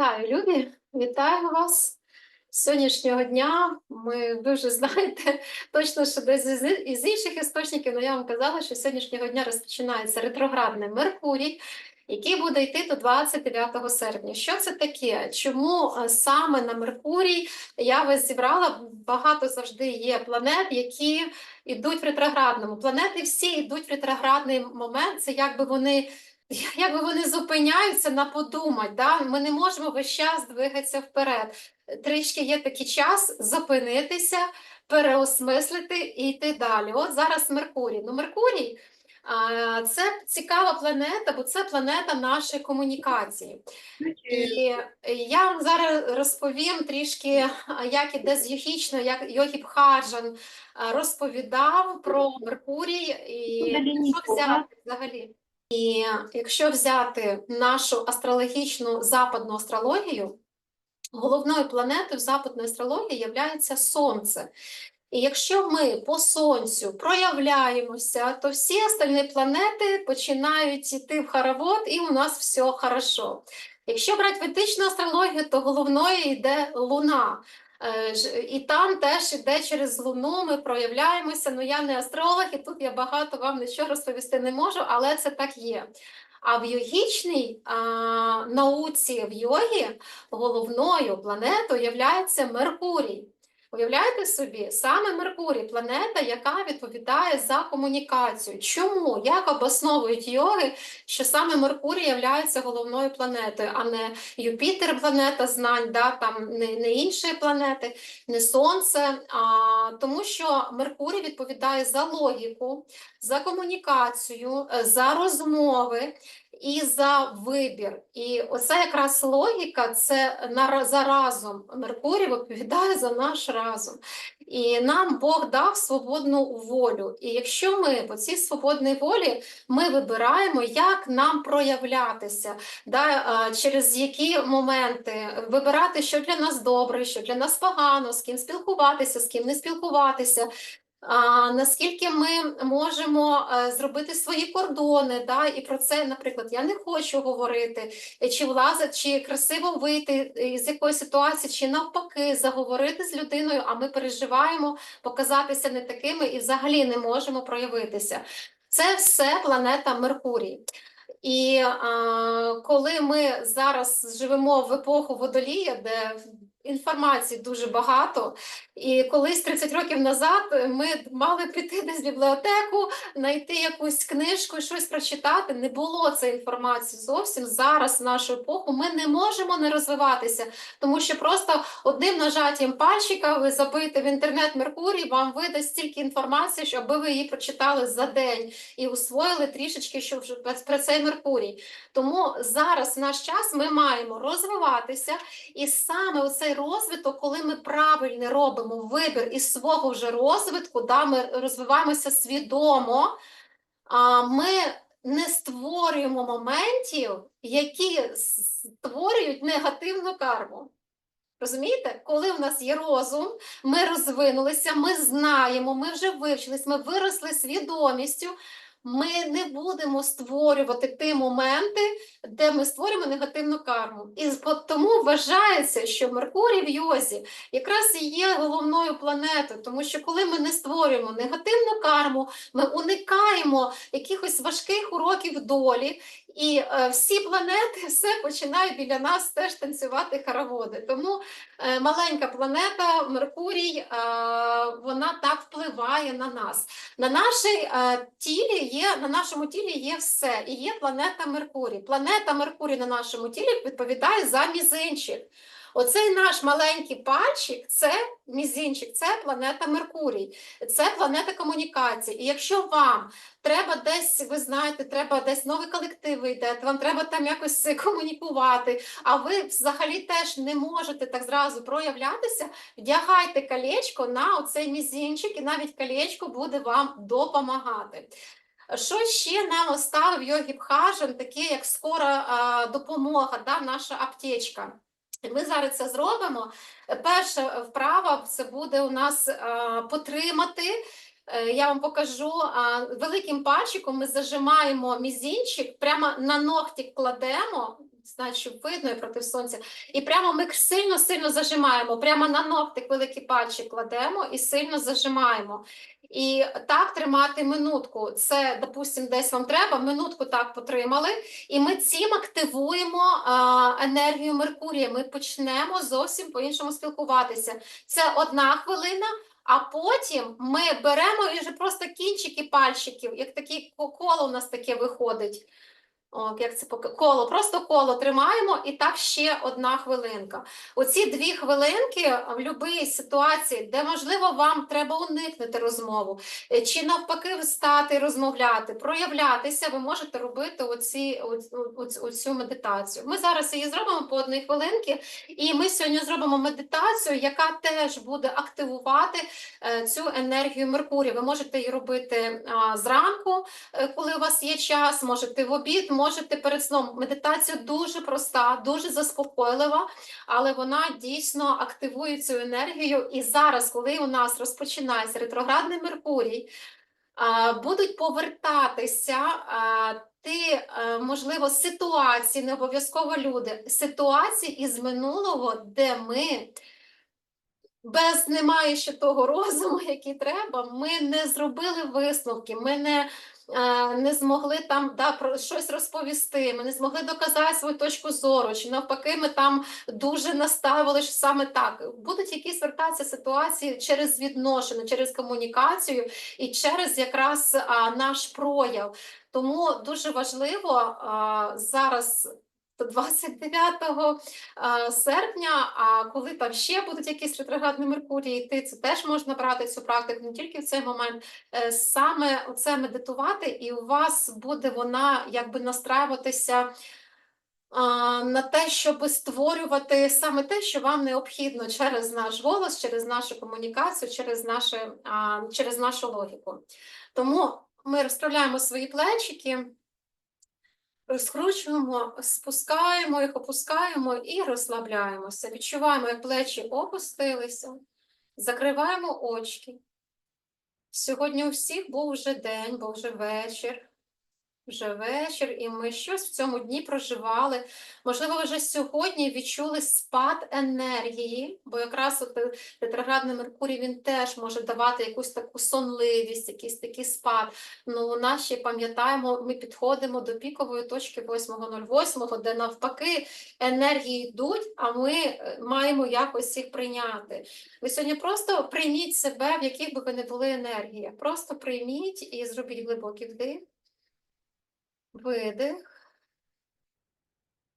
Вітаю, любі! Вітаю вас з сьогоднішнього дня. Ми ви вже знаєте точно, що десь із, інших істочників, але я вам казала, що з сьогоднішнього дня розпочинається ретроградний Меркурій, який буде йти до 29 серпня. Що це таке? Чому е, саме на Меркурій я вас зібрала? Багато завжди є планет, які йдуть в ретроградному. Планети всі йдуть в ретроградний момент. Це якби вони. Якби вони зупиняються на подумать, да? ми не можемо весь час двигатися вперед. Трішки є такий час зупинитися, переосмислити і йти далі. От зараз Меркурій. Ну, Меркурій це цікава планета, бо це планета нашої комунікації. І я вам зараз розповім трішки, як іде з Йогічно, як Йогіп Хаджан а, розповідав про Меркурій і що взяти взагалі. І якщо взяти нашу астрологічну западну астрологію, головною планетою западної астрології є Сонце. І якщо ми по сонцю проявляємося, то всі остальні планети починають йти в хоровод, і у нас все хорошо. Якщо брати ведичну астрологію, то головною йде Луна. Е, і там теж іде через Луну, ми проявляємося. Ну я не астролог, і тут я багато вам нічого розповісти не можу, але це так є. А в йогічній а, науці в йогі головною планетою є Меркурій. Уявляєте собі, саме Меркурій планета, яка відповідає за комунікацію. Чому? Як обосновують йоги, що саме Меркурій є головною планетою, а не Юпітер, планета знань, да, там не не інші планети, не Сонце. А, Тому що Меркурій відповідає за логіку, за комунікацію, за розмови і за вибір. І оце якраз логіка, це на за разом. Меркурій відповідає за наш разум. І нам Бог дав свободну волю. І якщо ми по цій свободній волі ми вибираємо, як нам проявлятися, да, через які моменти вибирати, що для нас добре, що для нас погано, з ким спілкуватися, з ким не спілкуватися. Наскільки ми можемо е, зробити свої кордони, да, і про це, наприклад, я не хочу говорити, чи влазити, чи красиво вийти з якоїсь ситуації, чи навпаки заговорити з людиною, а ми переживаємо показатися не такими і взагалі не можемо проявитися. Це все планета Меркурій. І а, коли ми зараз живемо в епоху водолія, де Інформації дуже багато, і колись 30 років назад ми мали піти десь в бібліотеку, знайти якусь книжку, щось прочитати. Не було цієї інформації зовсім зараз, в нашу епоху, ми не можемо не розвиватися, тому що просто одним нажаттям пальчика ви забите в інтернет Меркурій, вам видасть стільки інформації, щоб ви її прочитали за день і усвоїли трішечки, що вже про цей Меркурій. Тому зараз в наш час ми маємо розвиватися, і саме цей розвиток, коли ми правильно робимо вибір із свого вже розвитку, да, ми розвиваємося свідомо, а ми не створюємо моментів, які створюють негативну карму. Розумієте, коли в нас є розум, ми розвинулися, ми знаємо, ми вже вивчились, ми виросли свідомістю ми не будемо створювати ті моменти, де ми створюємо негативну карму. І тому вважається, що Меркурій в Йозі якраз і є головною планетою, тому що коли ми не створюємо негативну карму, ми уникаємо якихось важких уроків долі, і е, всі планети все починають біля нас теж танцювати хороводи. Тому е, маленька планета Меркурій, е, вона так впливає на нас. На нашій тілі є, на нашому тілі є все, і є планета Меркурій. Планета Меркурій на нашому тілі відповідає за мізинчик. Оцей наш маленький пальчик це мізинчик, це планета Меркурій, це планета комунікації. І якщо вам треба десь, ви знаєте, треба десь новий колектив йдете, вам треба там якось комунікувати, а ви взагалі теж не можете так зразу проявлятися, вдягайте колечко на оцей мізинчик, і навіть колечко буде вам допомагати. Що ще нам оставив Йогі Бхажан, таке як скора а, допомога, да, наша аптечка. Ми зараз це зробимо. Перша вправа це буде у нас а, потримати. Е, я вам покажу великим пальчиком ми зажимаємо мізинчик, прямо на ногті кладемо, знають, щоб видно і проти сонця. І прямо ми сильно-сильно зажимаємо, прямо на ногтик великий пальчик кладемо і сильно зажимаємо. І так тримати минутку. Це, допустимо, десь вам треба, минутку так потримали, і ми цим активуємо а, енергію Меркурія. Ми почнемо зовсім по-іншому спілкуватися. Це одна хвилина, а потім ми беремо і вже просто кінчики пальчиків, як такі коло у нас таке виходить. О, як це поки коло, просто коло тримаємо, і так ще одна хвилинка. Оці дві хвилинки в будь-якій ситуації, де можливо вам треба уникнути розмову, е, чи навпаки встати, розмовляти, проявлятися, ви можете робити оці, оць- оць- оцю медитацію. Ми зараз її зробимо по одній хвилинки, і ми сьогодні зробимо медитацію, яка теж буде активувати е, цю енергію Меркурія. Ви можете її робити зранку, е, коли у вас є час, можете в обід, можете перед сном. Медитація дуже проста, дуже заспокойлива, але вона дійсно активує цю енергію. І зараз, коли у нас розпочинається ретроградний Меркурій, будуть повертатися ті, е, можливо, ситуації, не обов'язково люди, ситуації із минулого, де ми без немає ще того розуму, який треба, ми не зробили висновки, ми не, не змогли там да, про щось розповісти, ми не змогли доказати свою точку зору, чи навпаки, ми там дуже наставили, що саме так. Будуть якісь вертатися ситуації через відношення, через комунікацію і через якраз а, наш прояв. Тому дуже важливо а, зараз. 29 серпня, а коли там ще будуть якісь ретроградні Меркурії йти, це теж можна брати цю практику не тільки в цей момент, е, саме оце медитувати, і у вас буде вона якби настраюватися на те, щоб створювати саме те, що вам необхідно через наш голос, через нашу комунікацію, через, наше, через нашу логіку. Тому ми розправляємо свої плечики. Розкручуємо, спускаємо їх, опускаємо і розслабляємося. Відчуваємо, як плечі опустилися, закриваємо очки. Сьогодні у всіх був вже день, був вже вечір. Вже вечір, і ми щось в цьому дні проживали. Можливо, ви вже сьогодні відчули спад енергії, бо якраз от е, ретроградний Меркурій він теж може давати якусь таку сонливість, якийсь такий спад. Ну, ще пам'ятаємо, ми підходимо до пікової точки 8.08, де навпаки енергії йдуть, а ми е, маємо якось їх прийняти. Ви сьогодні просто прийміть себе, в яких би ви не були енергіях. Просто прийміть і зробіть глибокий вдих. Видих.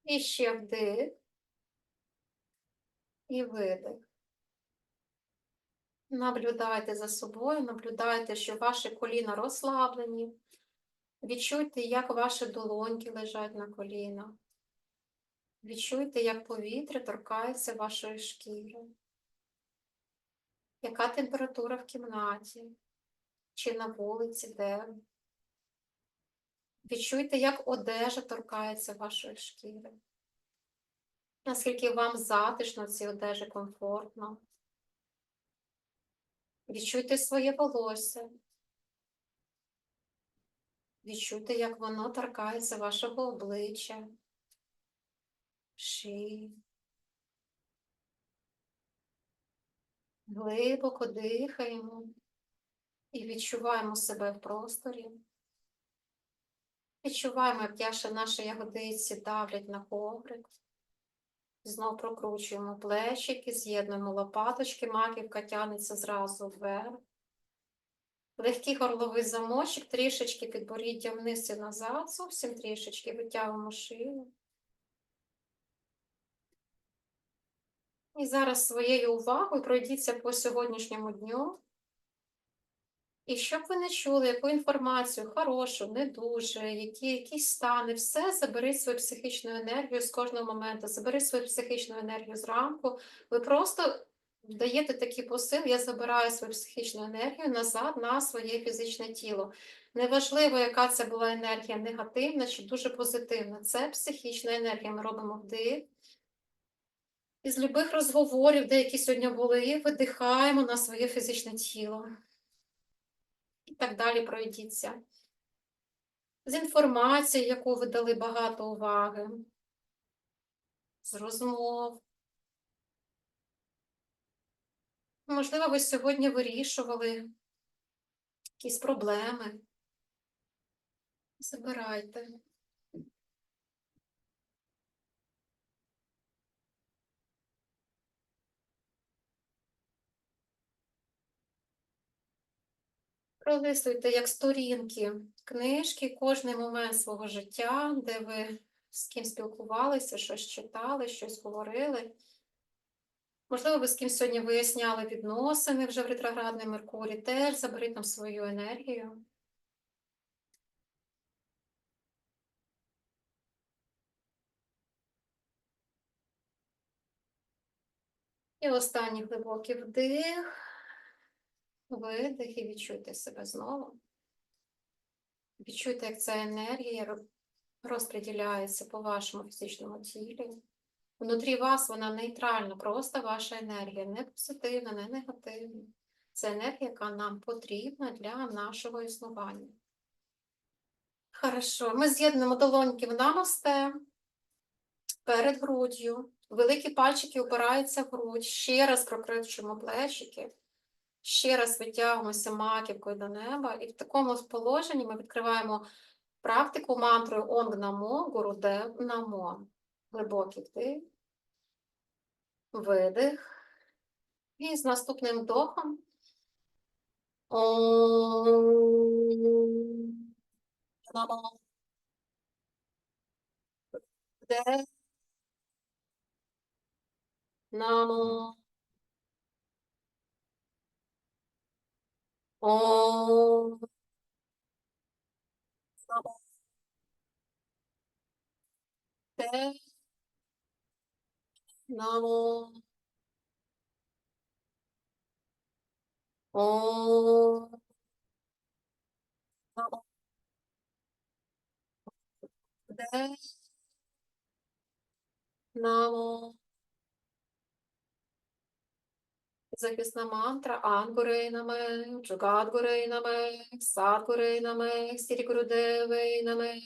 І ще вдих. І видих. Наблюдайте за собою, наблюдайте, що ваші коліна розслаблені. Відчуйте, як ваші долоньки лежать на колінах. Відчуйте, як повітря торкається вашої шкіри. Яка температура в кімнаті чи на вулиці, де? Відчуйте, як одежа торкається вашої шкіри. Наскільки вам затишно в цій одежі комфортно. Відчуйте своє волосся. Відчуйте, як воно торкається вашого обличчя, шиї. Глибоко дихаємо і відчуваємо себе в просторі. Відчуваємо, як яші наші ягодиці давлять на коврик. Знову прокручуємо плечики, з'єднуємо лопаточки, маківка тягнеться зразу вверх. Легкий горловий замочок, трішечки підборіддя вниз і назад, зовсім трішечки витягуємо шию. І зараз своєю увагою пройдіться по сьогоднішньому дню. І щоб ви не чули, яку інформацію, хорошу, не дуже, які, якісь стани, все забери свою психічну енергію з кожного моменту, забери свою психічну енергію зранку. Ви просто даєте такий посил, я забираю свою психічну енергію назад на своє фізичне тіло. Неважливо, яка це була енергія, негативна чи дуже позитивна. Це психічна енергія. Ми робимо вдих. Із любих розговорів, деякі сьогодні були, видихаємо на своє фізичне тіло і так далі пройдіться. З інформацією, яку ви дали багато уваги. з розмов. Можливо, ви сьогодні вирішували якісь проблеми. Забирайте. Пролистуйте як сторінки книжки, кожний момент свого життя, де ви з ким спілкувалися, щось читали, щось говорили. Можливо, ви з ким сьогодні виясняли відносини вже в ретроградний Меркурій, теж заберіть там свою енергію. І останній глибокий вдих, видих і відчуйте себе знову. Відчуйте, як ця енергія ро- розподіляється по вашому фізичному тілі. Внутрі вас вона нейтральна, просто ваша енергія, не позитивна, не негативна. Це енергія, яка нам потрібна для нашого існування. Хорошо, ми з'єднуємо долоньки в намасте перед груддю. Великі пальчики опираються в грудь. Ще раз прокручуємо плечики. Ще раз витягуємося маківкою до неба. І в такому положенні ми відкриваємо практику мантрою Онг Намо, Гурудев Намо. Глибокий вдих, видих. І з наступним вдохом. Ом. Намо. Вдих. Намо. Ом. Намо. Вдих. Намо. Ом. Намо. Вдих. Намо. Захисна мантра Ангурей наме, Джугадгурей наме, Садгурей наме, Сірігурудевей наме,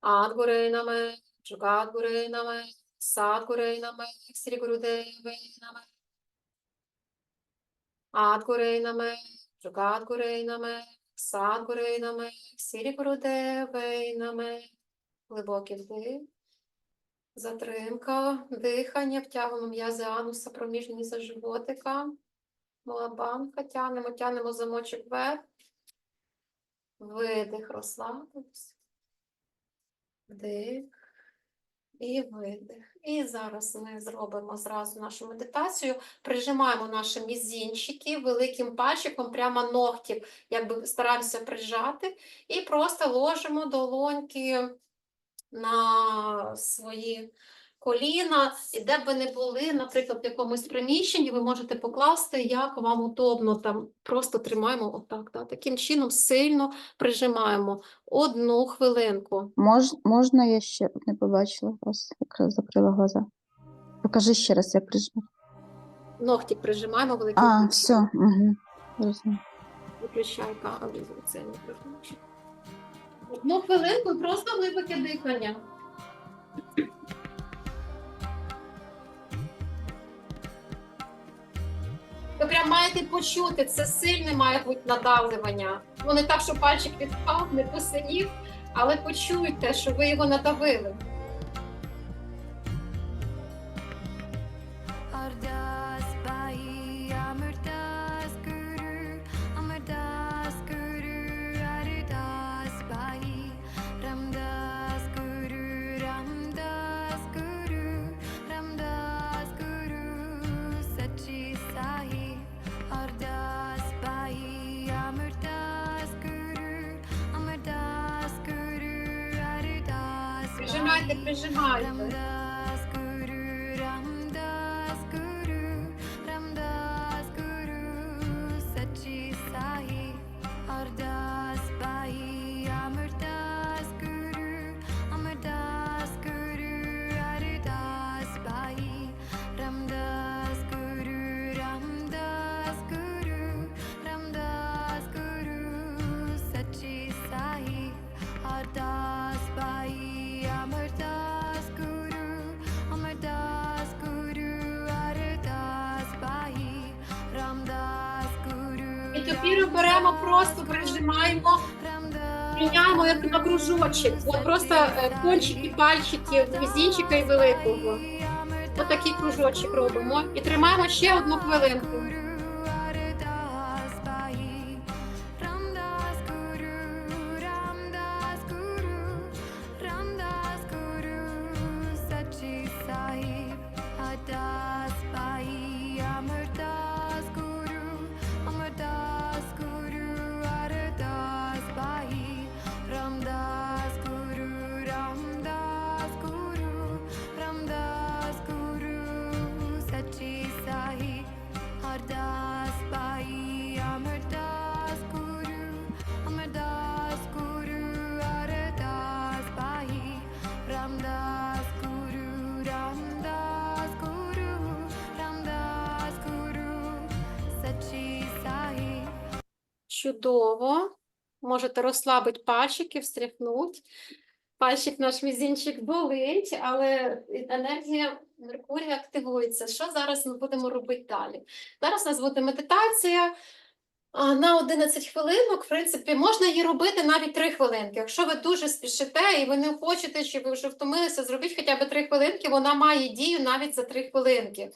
Адгурей наме, Джугадгурей наме, Садгурей наме, Сірігурудевей наме, Адгурей наме, Джугадгурей наме, Садгурей наме, Сірігурудевей наме. Глибокий вдих. Затримка, дихання, втягуємо м'язи ануса, проміжні ніза животика. Мала банка, тягнемо, замочок вверх. Видих, розслабились. Вдих і видих. І зараз ми зробимо зразу нашу медитацію. Прижимаємо наші мізінчики великим пальчиком, прямо ногтів, якби стараємося прижати. І просто ложимо долоньки на свої коліна, і де б ви не були, наприклад, в якомусь приміщенні, ви можете покласти, як вам удобно, там просто тримаємо отак, да, таким чином сильно прижимаємо одну хвилинку. Мож, можна я ще не побачила вас, якраз закрила глаза. Покажи ще раз, як прижму. Ногтік прижимаємо великим А, все. Угу. Розумію. Виключай камеру, це не прижимаєш. Одну хвилинку просто глибоке дихання. Ви прям маєте почути, це сильне має бути надавлювання. Ну не так, що пальчик відпав, не посинів, але почуйте, що ви його надавили. Прижимайте, Bai. Тепер беремо, просто прижимаємо, міняємо як на кружочок. От просто е, кончики пальчиків, мізінчика і великого. Отакий кружочок робимо. І тримаємо ще одну хвилинку. Чудово. Можете розслабити пальчики, встряхнути. Пальчик наш мізинчик болить, але енергія Меркурія активується. Що зараз ми будемо робити далі? Зараз у нас буде медитація на 11 хвилинок. В принципі, можна її робити навіть 3 хвилинки. Якщо ви дуже спішите і ви не хочете, чи ви вже втомилися, зробіть хоча б 3 хвилинки, вона має дію навіть за 3 хвилинки.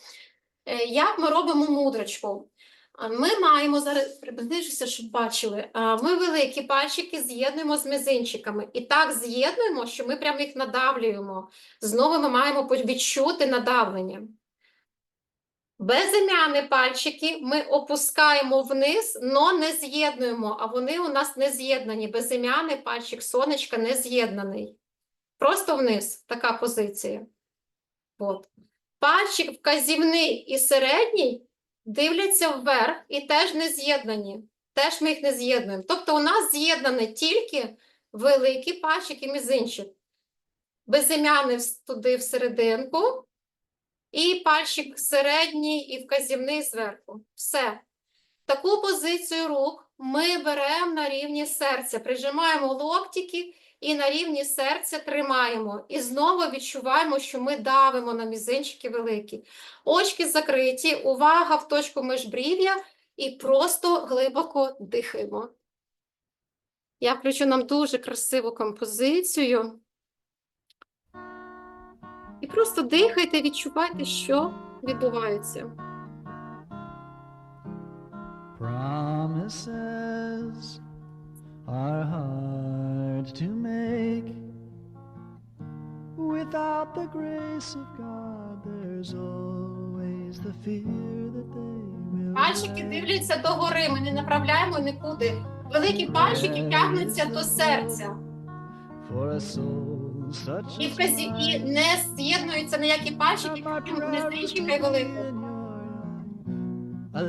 Е, Як ми робимо мудрочку? Ми маємо зараз приближуся, щоб бачили. Ми великі пальчики з'єднуємо з мизинчиками. І так з'єднуємо, що ми прямо їх надавлюємо. Знову ми маємо відчути надавлення. Безім'яні пальчики ми опускаємо вниз, но не з'єднуємо, а вони у нас не з'єднані. Безім'яний пальчик сонечка не з'єднаний. Просто вниз, така позиція. От. Пальчик вказівний і середній дивляться вверх і теж не з'єднані. Теж ми їх не з'єднуємо. Тобто у нас з'єднані тільки великий пальчик і мізинчик. Безім'яний туди всерединку, і пальчик середній і вказівний зверху. Все. Таку позицію рук ми беремо на рівні серця, прижимаємо локтики і на рівні серця тримаємо. І знову відчуваємо, що ми давимо на мізинчики великі. Очки закриті, увага в точку міжбрів'я і просто глибоко дихаємо. Я включу нам дуже красиву композицію. І просто дихайте, відчувайте, що відбувається. Promises are hard to make. Without the grace of God, there's always the fear that they will. Пальчики дивляться догори, ми не направляємо нікуди. Великі пальчики тягнуться до серця. For a soul such І, as вказі... і не з'єднуються ніякі пальчики, крім be і великого. a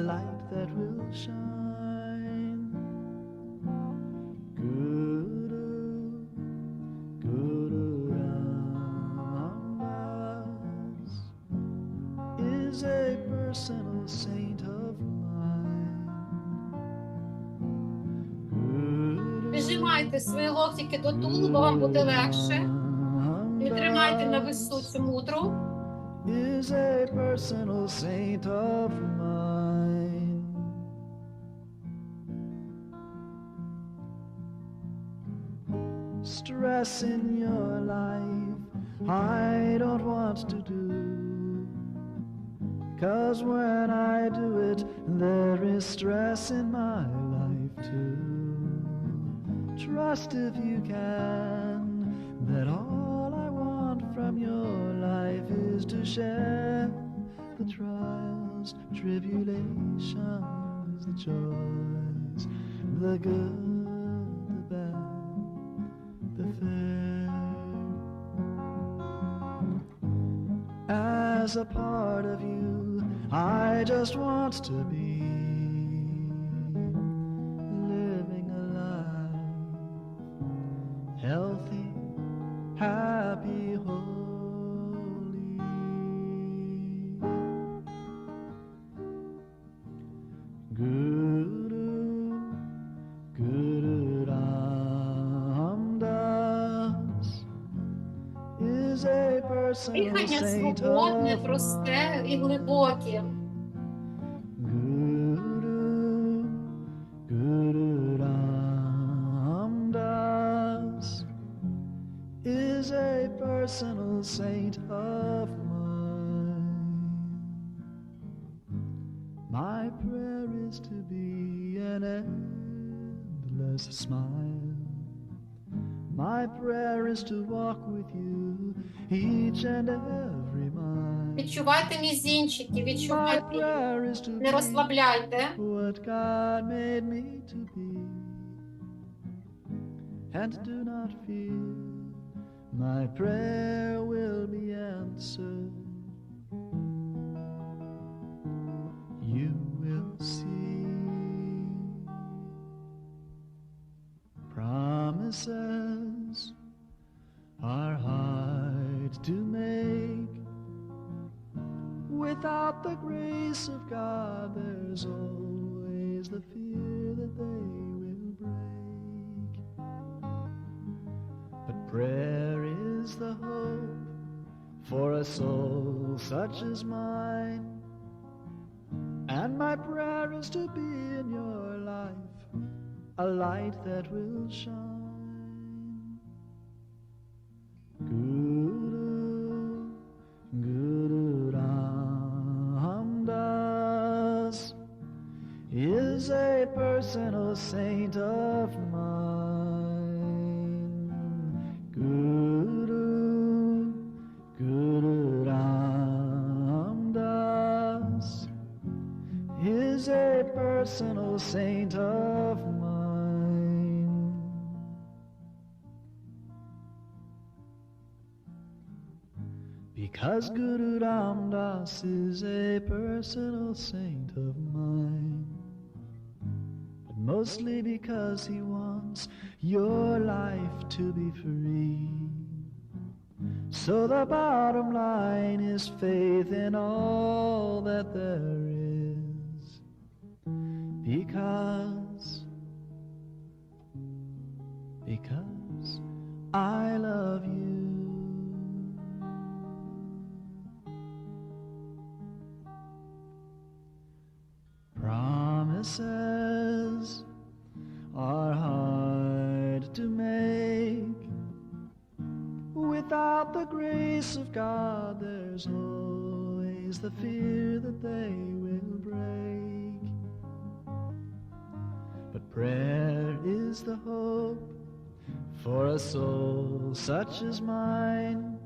personal saint of mine. Прижимайте свої локтики до тулуба, вам буде легше. Не тримайте на весу цю мудру. is a personal saint of mine. Stress in your life, I don't want to do. Cause when I do it, there is stress in my life too. Trust if you can that all I want from your life is to share the trials, tribulations, the joys, the good, the bad, the fair. As a part of you, I just want to be living a life healthy, happy, holy. Guru, Guru Ramdas is a person, saint of і глибокі. is a personal saint of mine. My prayer is to be an endless smile. My prayer is to walk with you each and every mile. Відчувайте мізінчики, My відчувайте їх. prayer is to Не be розслабляйте. what God made me to be. And do not fear, my prayer will be answered. You will see promises are hard to make. Without the grace of God, there's always the fear that they will break. But prayer is the hope for a soul such as mine. And my prayer is to be in your life a light that will shine. Personal saint of mine. Guru, Guru Ramdas is a personal saint of mine. Because Guru Ram Das is a personal saint of mine. Mostly because he wants your life to be free. So the bottom line is faith in all that there is. Because, because I love you. Promises are hard to make. Without the grace of God, there's always the fear that they will break. But prayer is the hope for a soul such as mine.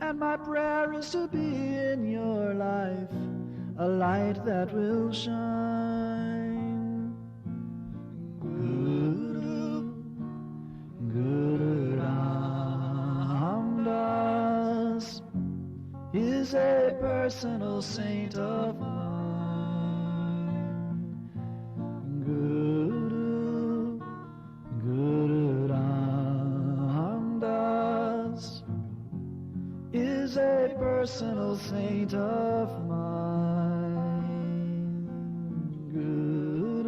And my prayer is to be in your life a light that will shine. Personal saint of mine. Guru, Guru Ramdas is a personal saint of mine.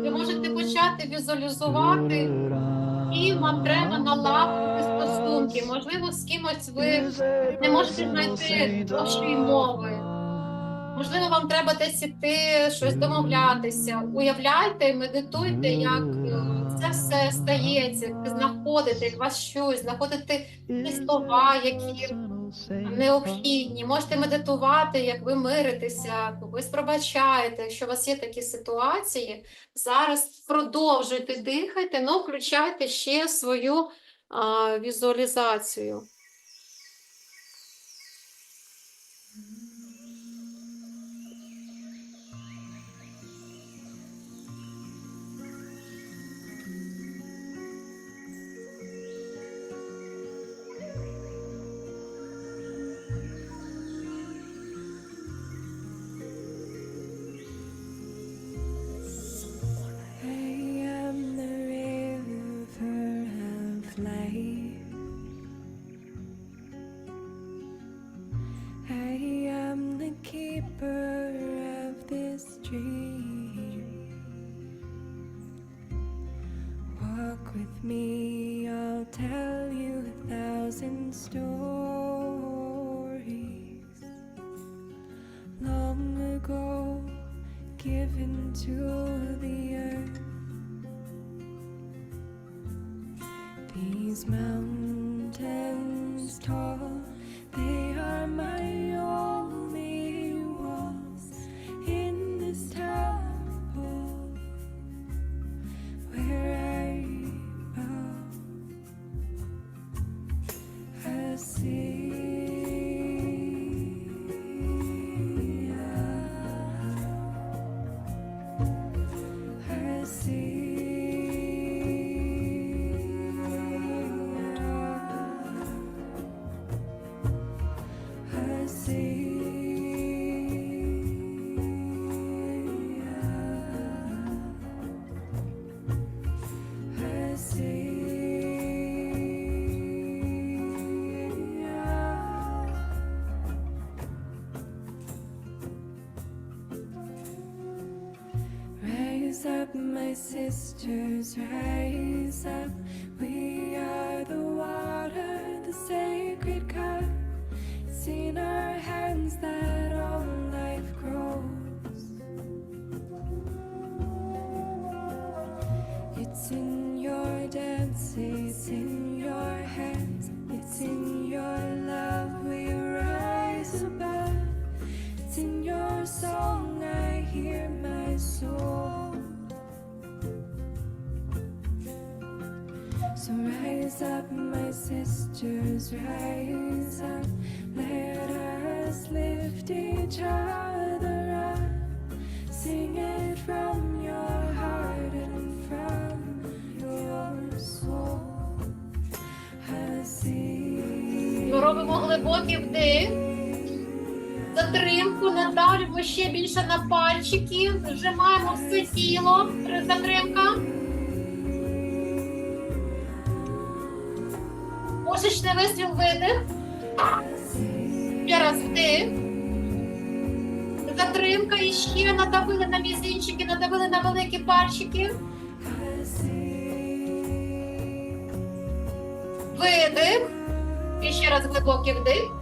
Ви можете почати візуалізувати, і вам треба налагодити стосунки. Можливо, з кимось ви не можете знайти общої мови. Можливо, вам треба десь іти, щось домовлятися. Уявляйте, медитуйте, як е, це все стається, ви знаходите, як вас щось, знаходите ті слова, які необхідні. Можете медитувати, як ви миритеся, когось пробачаєте. Якщо у вас є такі ситуації, зараз продовжуйте дихайте, ну включайте ще свою а, візуалізацію. With me, I'll tell you a thousand stories. Long ago, given to the earth. These mountains sisters, rise up. Робимо глибокий вдих. Затримку надавлюємо ще більше на пальчики. Зжимаємо все тіло. Затримка. Мошечний вистріл видих. Ще раз вдих. Затримка і ще надавили на мізинчики, надавили на великі пальчики. Видих. Ще раз глибокий вдих.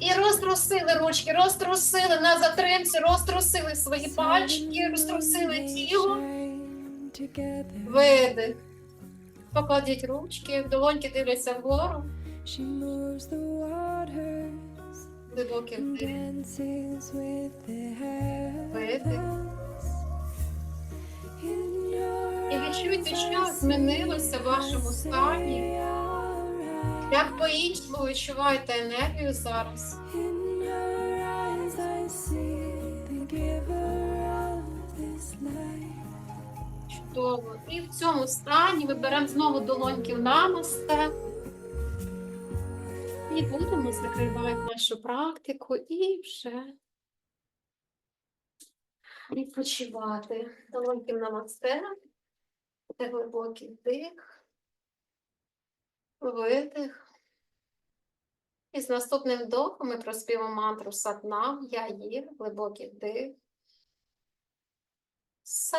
І розтрусили ручки, розтрусили на затримці, розтрусили свої пальчики, розтрусили тіло. Видих. Покладіть ручки, долоньки дивляться вгору. Глибокий вдих. Видих. І відчуйте, що змінилося в вашому стані. Як по-іншому відчуваєте енергію зараз. Чудово. І в цьому стані ми беремо знову долоньки в намасте. І будемо закривати нашу практику і вже відпочивати. Долоньки в намасте. Це глибокий вдих. Видих. І з наступним вдохом ми проспіваємо мантру Сатнам, я є, глибокий вдих. Са.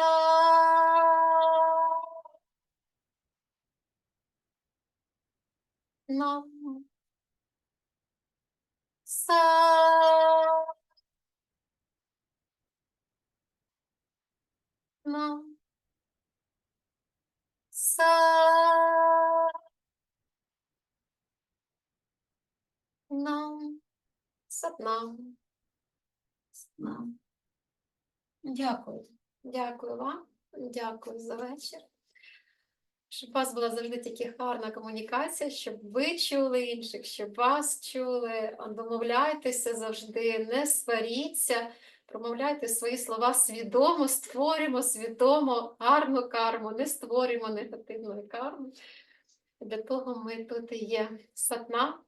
Нам. Са. Нам. Са. Нам. Сатнам. Сатнам. Дякую. Дякую вам. Дякую за вечір. Щоб у вас була завжди тільки гарна комунікація, щоб ви чули інших, щоб вас чули. Домовляйтеся завжди, не сваріться, промовляйте свої слова свідомо, створюємо свідомо гарну карму, не створюємо негативної карми. Для того ми тут і є. Сатна,